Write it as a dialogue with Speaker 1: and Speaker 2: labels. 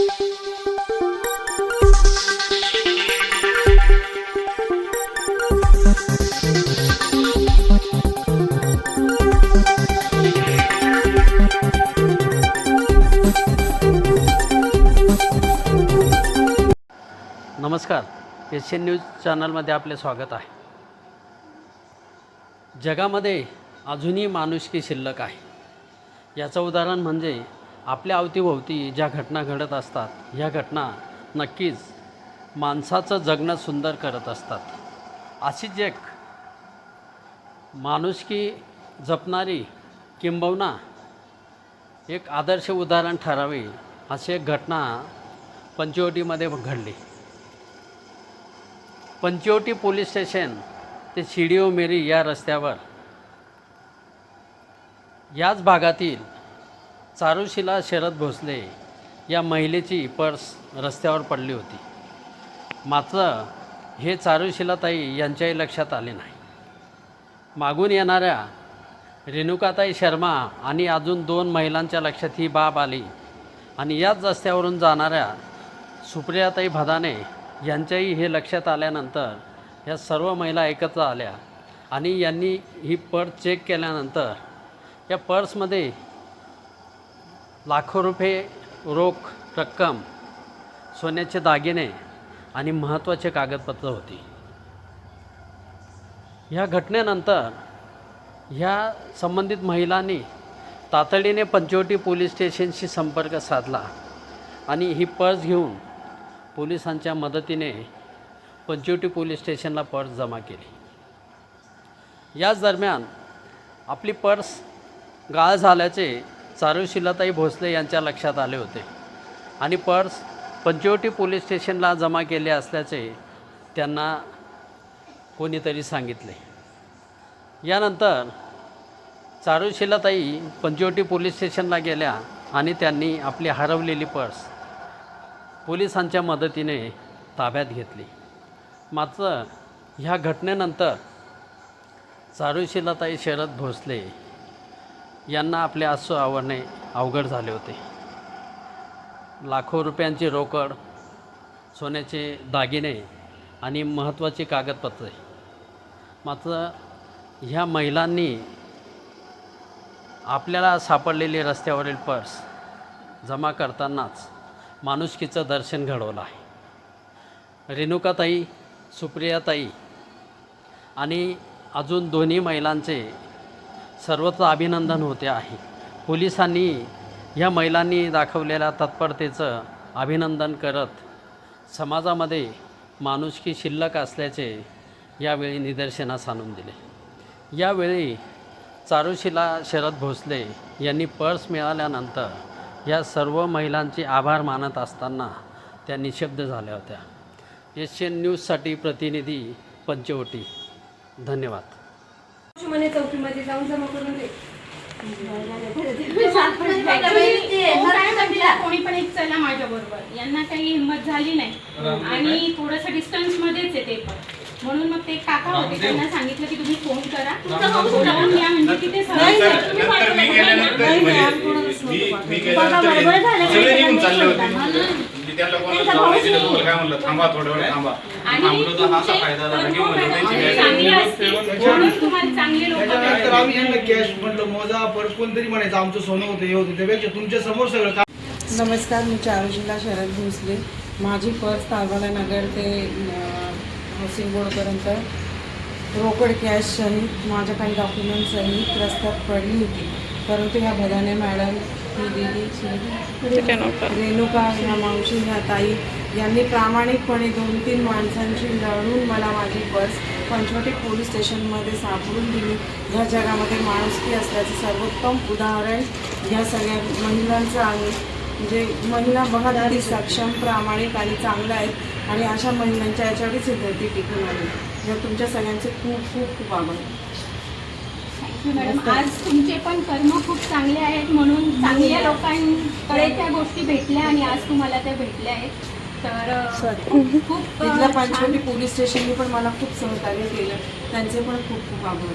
Speaker 1: नमस्कार. S N news चॅनलमध्ये आपले स्वागत आहे. जगामध्ये अजूनही माणुसकी शिल्लक आहे. याचं उदाहरण म्हणजे आपल्या अवतीभोवती ज्या घटना घडत असतात ह्या घटना नक्कीच माणसाचं जगणं सुंदर करत असतात. अशीच एक माणुसकी जपणारी किंबहुना एक आदर्श उदाहरण ठरावी अशी एक घटना पंचवटीमध्ये घडली. पंचवटी पोलीस स्टेशन ते शिडिओ मेरी या रस्त्यावर याच भागातील चारुशिला शरद भोसले या महिलेची पर्स रस्त्यावर पडली होती. मात्र हे चारुशिलाताई यांच्याही लक्षात आले नाही. मागून येणाऱ्या रेणुकाताई शर्मा आणि अजून दोन महिलांच्या लक्षात ही बाब आली आणि याच रस्त्यावरून जाणाऱ्या सुप्रियाताई भदाने यांच्याही हे लक्षात आल्यानंतर या सर्व महिला एकत्र आल्या आणि यांनी ही पर्स चेक केल्यानंतर या पर्समध्ये लाखो रुपये रोख रक्कम सोन्याचे दागिने आणि महत्त्वाचे कागदपत्र होती. ह्या घटनेनंतर ह्या संबंधित महिलांनी तातडीने पंचवटी पोलीस स्टेशनशी संपर्क साधला आणि ही पर्स घेऊन पोलिसांच्या मदतीने पंचवटी पोलीस स्टेशनला पर्स जमा केली. याच दरम्यान आपली पर्स गाळ झाल्याचे चारुशिलाताई भोसले यांच्या लक्षात आले होते. आणि पर्स पंचवटी पोलीस स्टेशनला जमा केले असल्याचे त्यांना कोणीतरी सांगितले. यानंतर चारुशिलाताई पंचवटी पोलीस स्टेशनला गेल्या आणि त्यांनी आपली हरवलेली पर्स पोलिसांच्या मदतीने ताब्यात घेतली. मात्र ह्या घटनेनंतर चारुशिलाताई शरद भोसले यांना आपले आसू आवडणे अवघड झाले होते. लाखो रुपयांची रोकड सोन्याचे दागिने आणि महत्त्वाची कागदपत्रे. मात्र ह्या महिलांनी आपल्याला सापडलेली रस्त्यावरील पर्स जमा करतानाच माणुसकीचं दर्शन घडवलं आहे. रेणुकाताई सुप्रियाताई आणि अजून दोन्ही महिलांचे सर्वत्र अभिनंदन होते आहे. पोलिसांनी ह्या महिलांनी दाखवलेल्या तत्परतेचं अभिनंदन करत समाजामध्ये माणुसकी शिल्लक असल्याचे यावेळी निदर्शनास आणून दिले. यावेळी चारुशिला शरद भोसले यांनी पर्स मिळाल्यानंतर या सर्व महिलांचे आभार मानत असताना त्या निशब्द झाल्या होत्या. एशियन न्यूजसाठी प्रतिनिधी पंचवटी. धन्यवाद.
Speaker 2: म्हणे चौकीमध्ये जाऊन जमा करून दे.
Speaker 3: कोणी पण एक चला माझ्या बरोबर. यांना काही हिंमत झाली नाही. आणि थोडस डिस्टन्स मध्येच आहे ते पण. म्हणून मग ते काका होते त्यांना सांगितलं की तुम्ही फोन करा. जाऊन या म्हणजे तिथे
Speaker 4: सगळे तुम्हाला काय म्हणलं थांबा वेळ थांबा. थांबलो तर हा असा
Speaker 3: तुमचे
Speaker 4: फायदा झाला. की म्हणलं त्यांची
Speaker 5: त्याच्यानंतर आम्ही यांना कॅश म्हटलं मोजा परत कोणतरी म्हणायचं आमचं सोनं होतं हे होतं. त्यापेक्षा तुमच्यासमोर सगळं काम
Speaker 6: नमस्कार मी चारुशिला शरद भोसले. माझी पर्स तारवाला नगर ते हाऊसिंग बोर्डपर्यंत रोकड कॅश सहित माझ्या काही डॉक्युमेंट सहित रस्त्यात पडली होती. परंतु ह्या भदाने मॅडम ही दिदी रेणुका ह्या मावशी ह्या ताई यांनी प्रामाणिकपणे दोन तीन माणसांची लढून मला माझी पर्स पंचवटी पोलीस स्टेशनमध्ये सापडून दिली. ह्या जगामध्ये माणुसकी असल्याचं सर्वोत्तम उदाहरण ह्या सगळ्या महिलांचं आहे. म्हणजे महिला किती सक्षम प्रामाणिक आणि चांगल्या आहेत. आणि अशा महिलांच्या याच्यावरच ही धरती टिकून आली. तर तुमच्या सगळ्यांचे खूप खूप खूप आभार.
Speaker 3: मॅडम आज तुमचे पण कर्म खूप चांगले आहेत म्हणून चांगल्या लोकांकडे त्या गोष्टी भेटल्या आणि आज तुम्हाला त्या भेटल्या आहेत. तर खूप
Speaker 6: तिथल्या. पंचवटी पोलीस स्टेशननी पण मला खूप सहकार्य केलं. त्यांचे पण खूप खूप आभार.